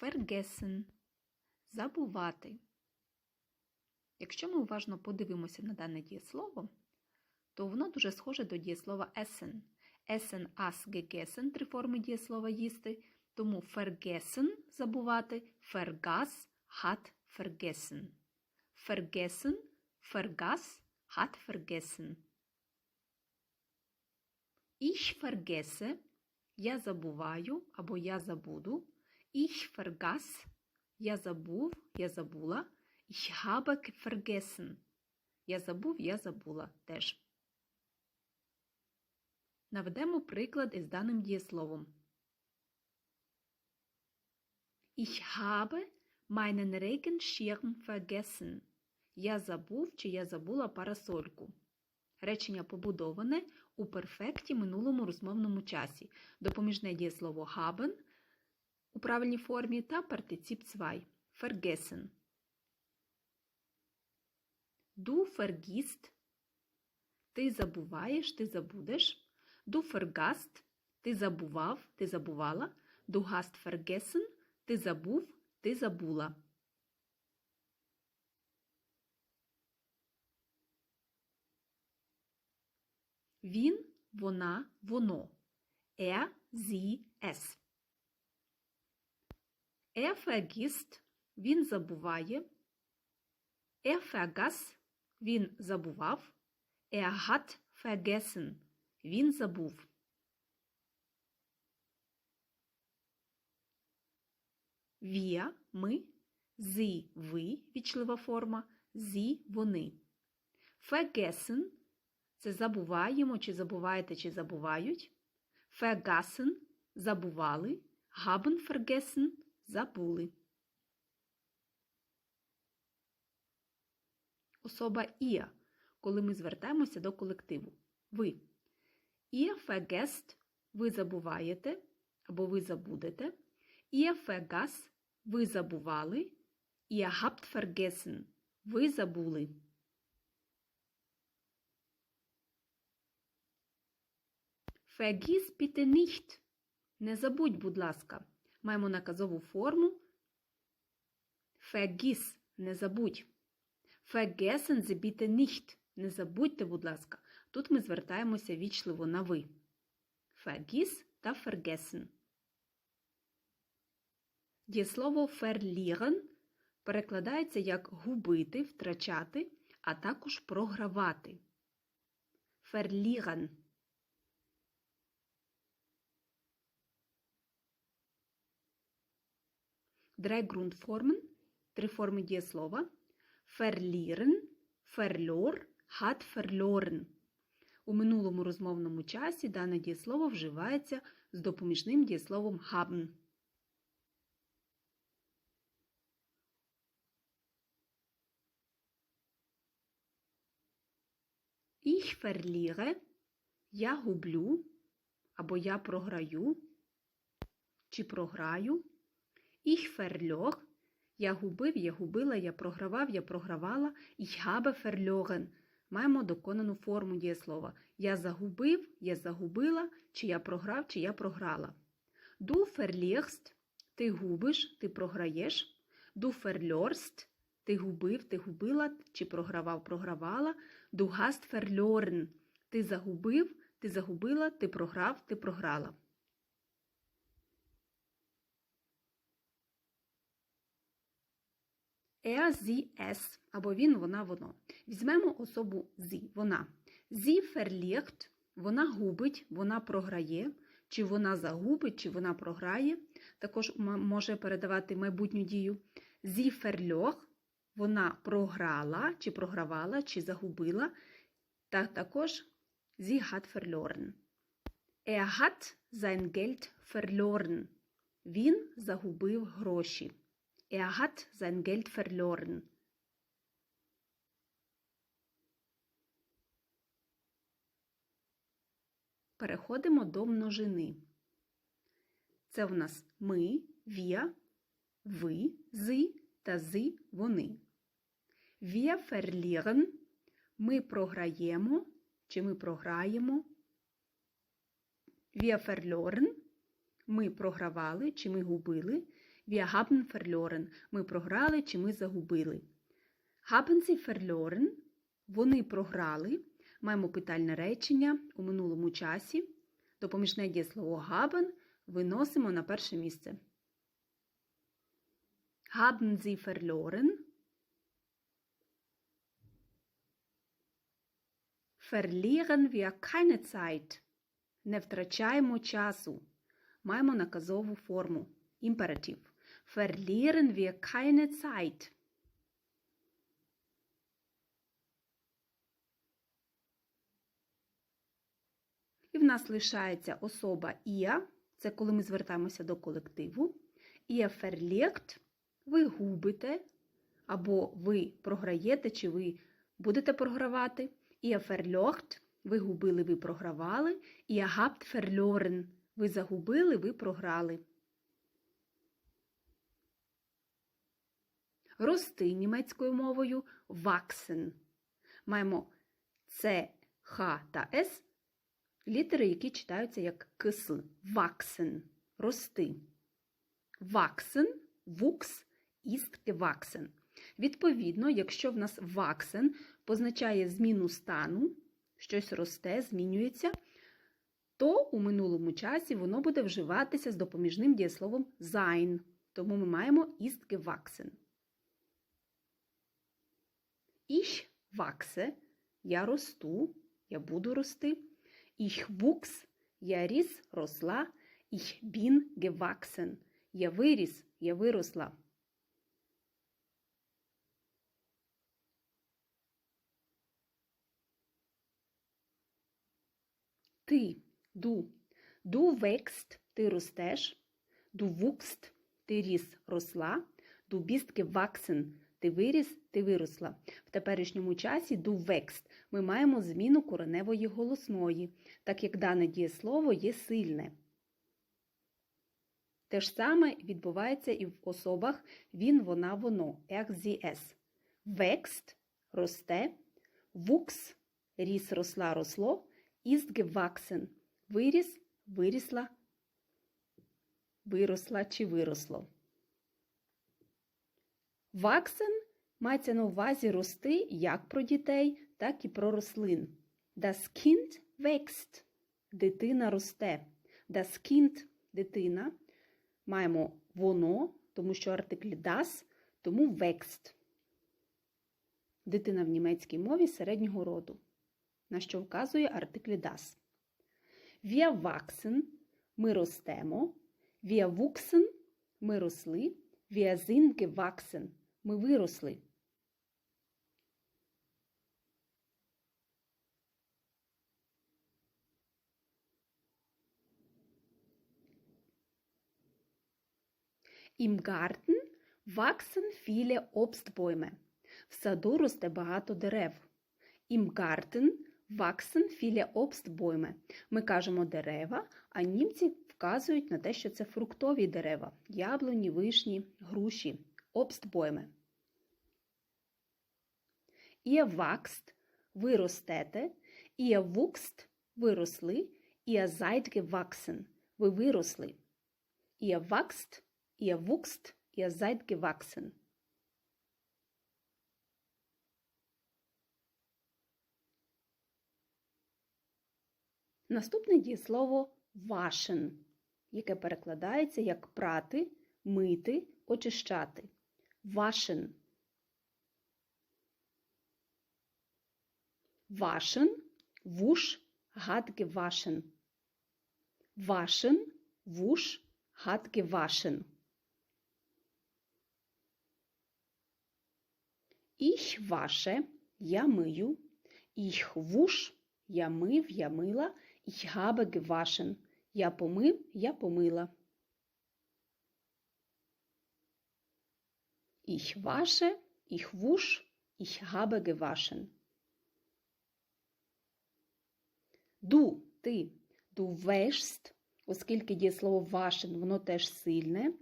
vergessen забувати. Якщо ми уважно подивимося на дане дієслово, то воно дуже схоже до дієслова essen. Essen, as, gegessen – три форми дієслова їсти. Тому vergessen – забувати, vergaß, hat vergessen. Vergessen, vergaß, hat vergessen. Ich vergesse – я забуваю або я забуду. Ich vergaß – я забув, я забула. Ich habe vergessen – я забув, я забула теж. Наведемо приклад із даним дієсловом. Ich habe meinen Regenschirm vergessen. Я забув чи я забула парасольку. Речення побудоване у перфекті минулому розмовному часі. Допоміжне дієслово haben у правильній формі та партицип zwei. Vergessen. Du vergisst. Ти забуваєш, ти забудеш. Du vergast – ти забував, ти забувала. Du hast vergessen – ти забув, ти забула. Він, вона, воно. Er, sie, es. Vergisst – він забуває. Vergaß – він забував. Er hat vergessen – він забув. Wir – ми, sie – ви, вічлива форма, sie – вони. Vergessen – це забуваємо, чи забуваєте, чи забувають. Vergassen – забували. Haben vergessen – забули. Особа ihr, коли ми звертаємося до колективу. Ви. Ihr vergesst – ви забуваєте або ви забудете. Ihr vergaß – ви забували. Ihr habt vergessen – ви забули. Vergiss bitte nicht. Не забудь, будь ласка. Маємо наказову форму. Vergiss – не забудь. Vergessen Sie bitte. Не забудьте, будь ласка. Тут ми звертаємося вічливо на ви. Vergiss та vergessen. Дієслово verlieren перекладається як губити, втрачати, а також програвати. Verlieren. Drei Grundformen, три форми дієслова. Verlieren, verlor, hat verloren. У минулому розмовному часі дане дієслово вживається з допоміжним дієсловом haben. Ich verliere, я гублю, або я програю, чи програю. Ich verlor, я губив, я губила, я програвав, я програвала. Ich habe verloren. Маємо доконану форму дієслова. Я загубив, я загубила, чи я програв, чи я програла. Du verlierst – ти губиш, ти програєш. Du verlorst – ти губив, ти губила, чи програвав, програвала. Du hast verloren – ти загубив, ти загубила, ти програв, ти програла. Er, sie, es або він, вона, воно. Візьмемо особу sie, вона. Sie verliert – вона губить, вона програє, чи вона загубить, чи вона програє. Також може передавати майбутню дію. Sie verlor – вона програла, чи програвала, чи загубила. Та також sie hat verloren. Er hat sein Geld verloren. Він загубив гроші. Er hat sein Geld verloren. Переходимо до множини. Це в нас ми, wir, ви, зи та зи вони. Wir verlieren – ми програємо чи ми програємо. Wir verloren – ми програвали чи ми губили. Wir haben verloren. Ми програли чи ми загубили. Haben Sie verloren? Вони програли. Маємо питальне речення у минулому часі. Допоміжне дієслово haben виносимо на перше місце. Haben Sie verloren? Verlieren wir keine Zeit. Не втрачаємо часу. Маємо наказову форму. Імператив. Verlieren wir keine Zeit. І в нас лишається особа «ihr». Це коли ми звертаємося до колективу. «Ihr verliert» – ви губите, або ви програєте, чи ви будете програвати. «Ihr verlocht» – ви губили, ви програвали. «Ihr habt verloren» – ви загубили, ви програли. Рости німецькою мовою wachsen. Маємо С, Х та С літери, які читаються як кс. Wachsen – рости. Wachsen, wuchs, ist gewachsen. Відповідно, якщо в нас wachsen позначає зміну стану, щось росте, змінюється, то у минулому часі воно буде вживатися з допоміжним дієсловом sein. Тому ми маємо ist gewachsen. Ich wachse, я росту, я буду рости. Ich wuchs, я ріс, росла. Ich bin gewachsen, я виріс, я виросла. Ти, ду. Du wächst, ти ростеш. Du wuchst, ти ріс, росла. Du bist gewachsen, ти виріс, ти виросла. В теперішньому часі du ми маємо зміну кореневої голосної, так як дане дієслово є сильне. Те ж саме відбувається і в особах він, вона, воно. Er. Wächst – росте. Wuchs – ріс, росла, росло. Ist виріс, вирісла, виросла чи виросло. Wachsen мається на увазі рости як про дітей, так і про рослин. Das Kind wächst – дитина росте. Das Kind – дитина. Маємо воно, тому що артикль das, тому wächst. Дитина в німецькій мові середнього роду, на що вказує артикль das. Wir wachsen – ми ростемо. Wir wuchsen – ми росли. Wir sind gewachsen – ми виросли. Im Garten wachsen viele Obstbäume. В саду росте багато дерев. Im Garten wachsen viele Obstbäume. Ми кажемо дерева, а німці вказують на те, що це фруктові дерева. Яблуні, вишні, груші. Obstbäume. Ihr wachst – ви ростете. Ihr wuchst – ви росли. Ihr seid gewachsen – ви виросли. Ihr wachst Ihr wuchst, ihr seid gewachsen. Наступне дієслово waschen, яке перекладається як прати, мити, очищати. Waschen. Waschen, wusch, hat gewaschen. Waschen, wusch, hat gewaschen. Wasche, я мию. Wusch, я мив, я мила. Gewaschen, я помив, я помила. Ich habe gewaschen. Du, ти, du wäschst, оскільки дієслово waschen, воно теж сильне.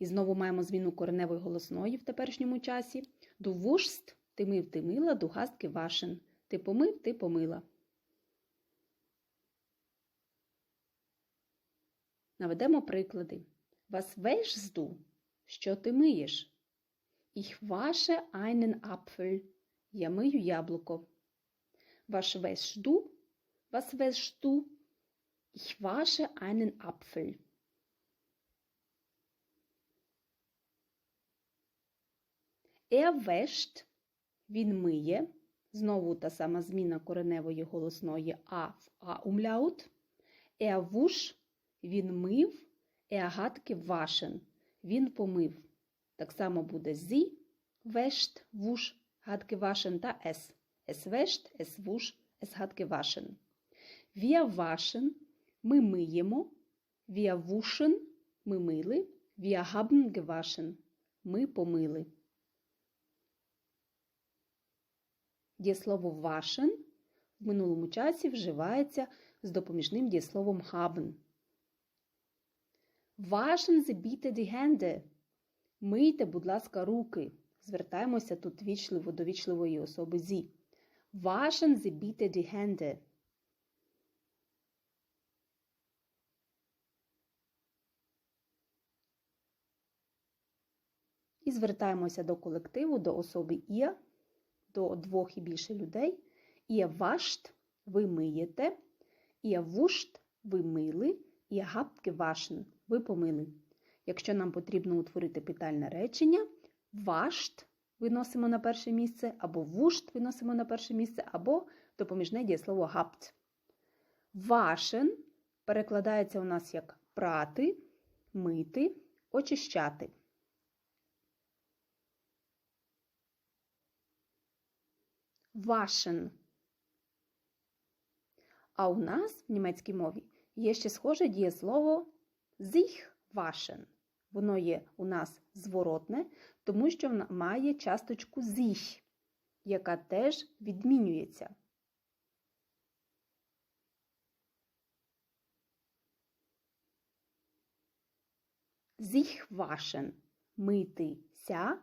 І знову маємо зміну кореневої голосної в теперішньому часі. Wuschst – ти мив, ти мила, hast gewaschen – ти помив, ти помила. Наведемо приклади. Was wäschst du? Що ти миєш? Ich wasche einen Apfel. Я мию яблуко. Was wäschst du? Was wäschst du? Ich wasche einen Apfel. Er wäscht, він миє. Знову та сама зміна кореневої голосної А в А-умляут. Er wusch, він мив. Er hat gewaschen, він помив. Так само буде зі, wäscht, wusch, hat gewaschen та es. Es wäscht, es wusch, es hat gewaschen. Wir waschen, ми миємо. Wir wuschen, ми мили. Wir haben gewaschen, ми помили. Дієслово waschen в минулому часі вживається з допоміжним дієсловом haben. Sie bitte die Мийте, будь ласка, руки. Звертаємося тут вічливо до вічливої особи зі. Sie bitte die І звертаємося до колективу, до особи «ihr», до двох і більше людей. «Ihr wascht» – ви миєте, «Ihr wuscht» – ви мили, «Ihr habt gewaschen» – ви помили. Якщо нам потрібно утворити питальне речення, «wascht» виносимо на перше місце, або «wuscht» виносимо на перше місце, або допоміжне дієслово «habt». «Waschen» перекладається у нас як прати, мити, очищати. Waschen. А у нас в німецькій мові є ще схоже дієслово sich waschen. Воно є у нас зворотне, тому що воно має часточку sich, яка теж відмінюється. Sich waschen – митися,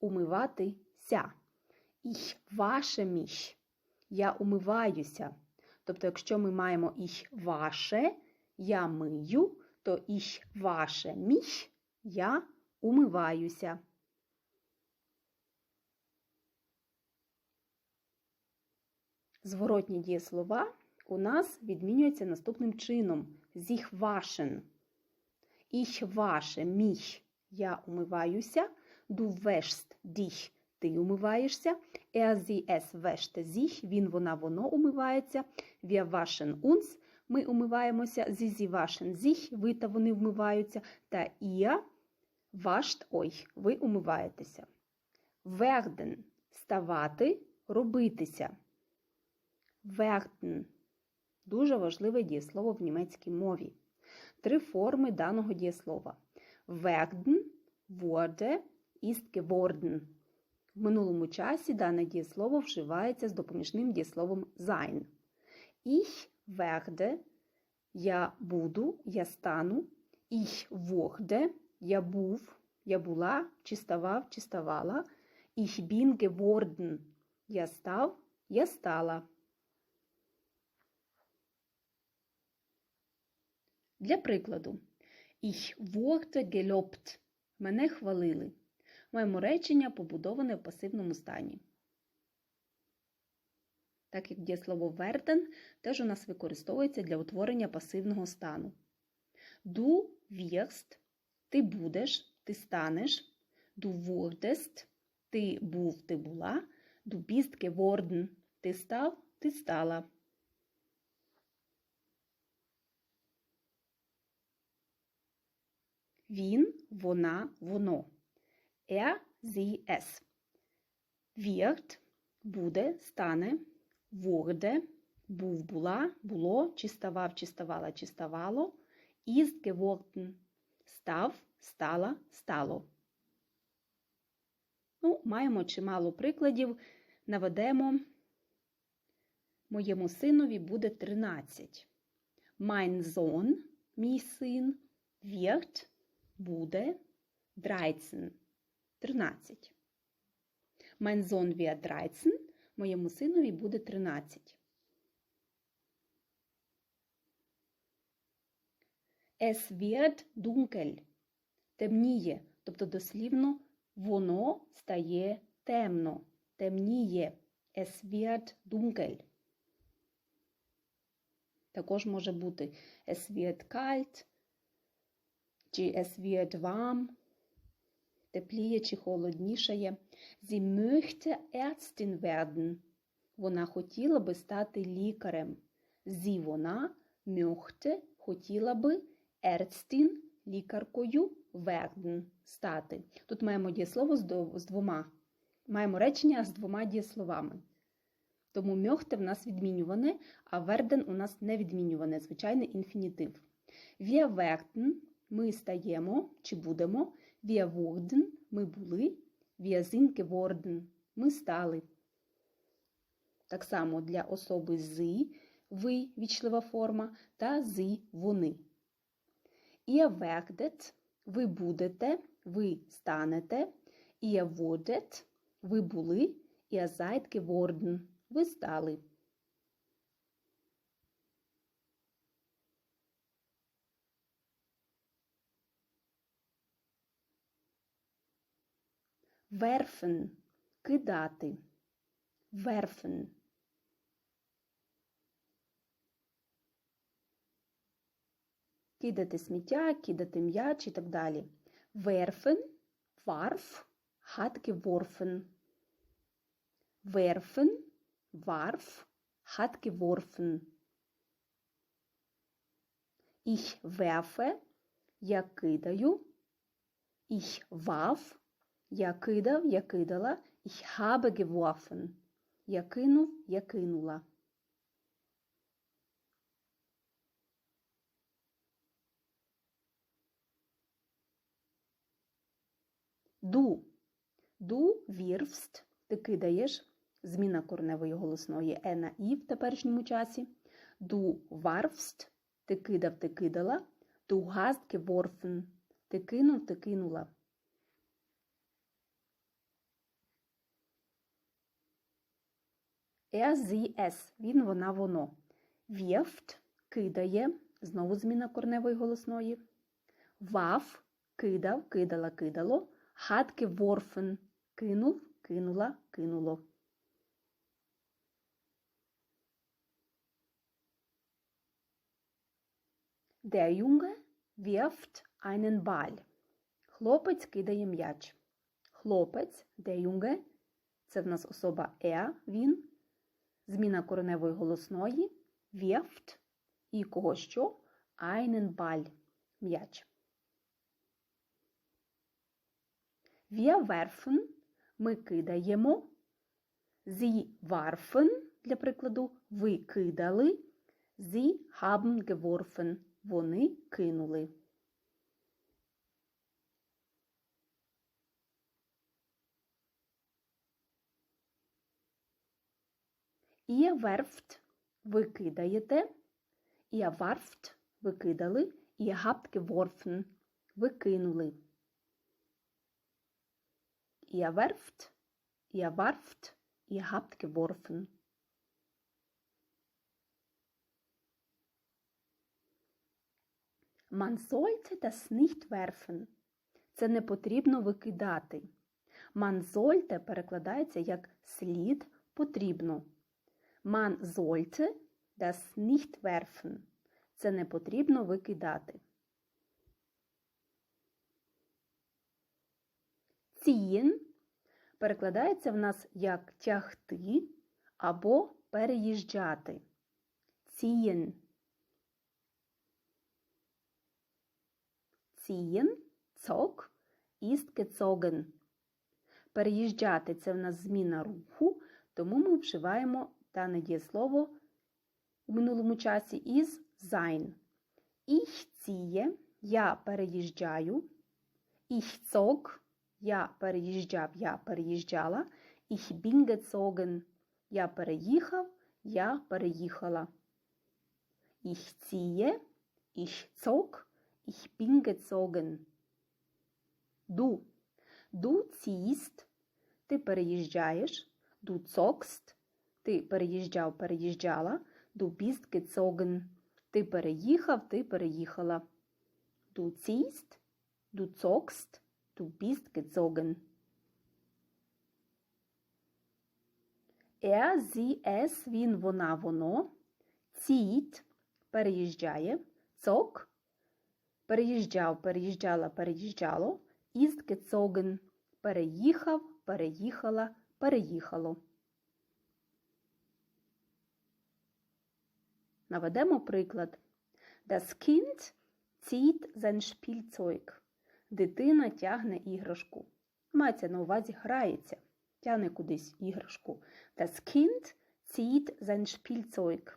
умиватися. Ich wasche mich. Я умиваюся. Тобто, якщо ми маємо ich wasche, я мию, то ich wasche mich, я умиваюся. Зворотні дієслова у нас відмінюються наступним чином. sich waschen. Ich wasche mich. Я умиваюся. Du wäschst dich. Ти умиваєшся. Er, sie, es wäscht sich. Він, вона, воно умивається. Wir waschen uns. Ми умиваємося. Sie, sie waschen sich. Ви та вони вмиваються. Та ihr wascht euch. Ви умиваєтеся. Werden – ставати, робитися. Werden – дуже важливе дієслово в німецькій мові. Три форми даного дієслова. Werden, wurde, ist geworden. В минулому часі дане дієслово вживається з допоміжним дієсловом sein. Ich werde – я буду, я стану. Ich wurde – я був, я була, чи ставав, чи ставала. Ich bin geworden – я став, я стала. Для прикладу, Ich wurde gelobt. Мене хвалили. Маємо речення, побудоване в пасивному стані. Так як дієслово werden теж у нас використовується для утворення пасивного стану. Du wirst – ти будеш, ти станеш. Du wurdest – ти був, ти була. Du bist geworden – ти став, ти стала. Він, вона, воно. Er, sie, es. Wird – буде, стане. Wurde – був, була, було, чи ставав, чи ставала, чи ставало. Ist geworden – став, стала, стало. Ну, маємо чимало прикладів. Наведемо. Моєму синові буде 13. Mein Sohn – мій син. Wird – буде. 13. 13. Mein Sohn wird 13. Моєму синові буде 13. Es wird dunkel. темніє. Тобто дослівно воно стає темно. Темніє. Es wird dunkel. Також може бути es wird kalt, чи es wird warm, тепліє чи холоднішає. Sie möchte Ärztin. Вона хотіла би стати лікарем. Sie вона möchte хотіла би Ärztin лікаркою werden стати. Тут маємо дієслово з двома. Маємо речення з двома дієсловами. Тому мьохте в нас відмінюване, а верден у нас не відмінюване, звичайний інфінітив. Wir werden – ми стаємо чи будемо. Wir wurden – ми були. Wir sind geworden – ми стали. Так само для особи «зи» – ви – вічлива форма, та «зи» – вони. Ihr werdet – ви будете, ви станете. Ihr wurdet – ви були. Ihr seid geworden – ви стали. Werfen – кидати. Werfen. Кидати сміття, кидати м'яч і так далі. Werfen – warf, hat geworfen. Werfen – warf, hat geworfen. Ich werfe – я кидаю. Ich warf – я кидав, я кидала. Ich habe geworfen. Я кинув, я кинула. Ду. Ду вірвст. Ти кидаєш. Зміна корневої голосної е на і в теперішньому часі. Ду варвст. Ти кидав, ти кидала. Ду hast geworfen. Ти кинув, ти кинула. Er, sie, es. Він, вона, воно. Wirft – кидає. Знову зміна корневої голосної. Warf – кидав, кидала, кидало. Hat geworfen – кинув, кинула, кинуло. Der Junge wirft einen Ball. Хлопець кидає м'яч. Хлопець, der Junge – це в нас особа er, він. Зміна кореневої голосної wirft і кого що? Ball – м'яч. Werfen – ми кидаємо. Sie warfen – для прикладу, ви кидали. Sie haben geworfen – вони кинули. Ihr werft – ви кидаєте. Ihr warft – ви кидали. Ihr habt geworfen – ви кинули. Ihr werft, ihr warft, ihr habt geworfen. Man sollte das nicht werfen. Це не потрібно викидати. Sollte перекладається як слід потрібно. Man sollte das nicht werfen. Це не потрібно викидати. Ziehen перекладається в нас як тягти або переїжджати. Ziehen. Ziehen, zog, ist gezogen. Переїжджати це в нас зміна руху, тому ми вживаємо дане дієслово у минулому часі із sein. Ich ziehe, я переїжджаю. Ich zog, я переїжджав, я переїжджала. Ich bin gezogen, я переїхав, я переїхала. Ich ziehe, ich zog, ich bin gezogen. Du. Du ziehst, ти переїжджаєш. Du zogst, ти переїжджав, переїжджала. Du bist ти переїхав, ти переїхала. Du ziehst, Du zogst, du bist gezogen. Er, sie, es, він, вона, воно. Zieht – переїжджає. Zog – переїжджав, переїжджала, переїжджало. Ist gezogen – переїхав, переїхала, переїхало. Наведемо приклад. Das Kind zieht sein Spielzeug. Дитина тягне іграшку. Мається на увазі грається, тягне кудись іграшку. Das Kind zieht sein Spielzeug.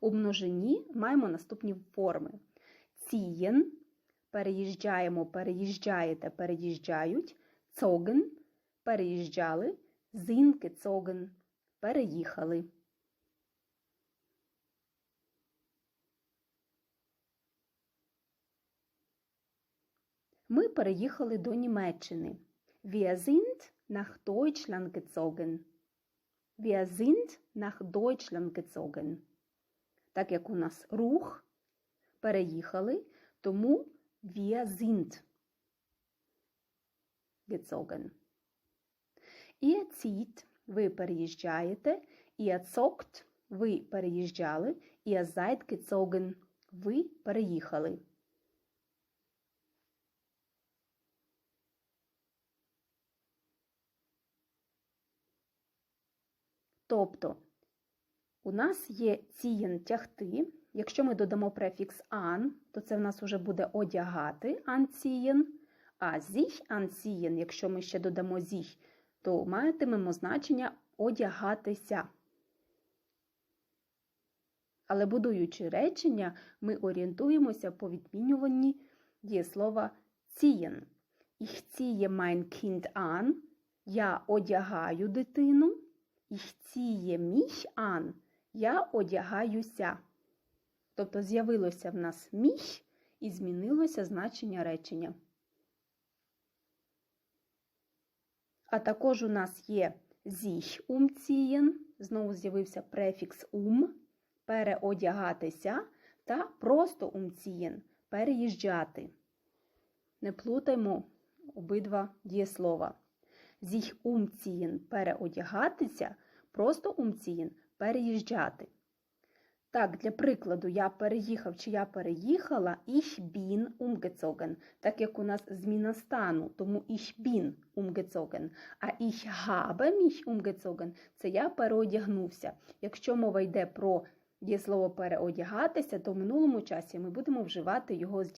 У множині маємо наступні форми. Ziehen – переїжджаємо, переїжджаєте, переїжджають. Zogen – переїжджали. Sind gezogen – переїхали. Ми переїхали до Німеччини. Wir sind nach Deutschland gezogen. Wir sind nach Deutschland gezogen. Так як у нас рух, переїхали, тому wir sind gezogen. Ihr zieht – ви переїжджаєте. Ihr zockt – ви переїжджали. Ihr seid gezogen – ви переїхали. Тобто у нас є цієн тягти. Якщо ми додамо префікс ан, то це в нас вже буде одягати анцієн, а зіх анцієн, якщо ми ще додамо зіх, то матимемо значення одягатися. Але будуючи речення, ми орієнтуємося по відмінюванні дієслова цієн. Ich ziehe mein Kind an. Я одягаю дитину. Ich ziehe mich an. Я одягаюся. Тобто з'явилося в нас міх і змінилося значення речення. А також у нас є sich umziehen, знову з'явився префікс um, переодягатися, та просто umziehen – переїжджати. Не плутаймо обидва дієслова. Sich umziehen – переодягатися, просто umziehen – переїжджати. Так, для прикладу, я переїхав чи я переїхала, ich bin umgezogen. Так як у нас зміна стану, тому ich bin umgezogen. А ich habe mich umgezogen – це я переодягнувся. Якщо мова йде про дієслово переодягатися, то в минулому часі ми будемо вживати його з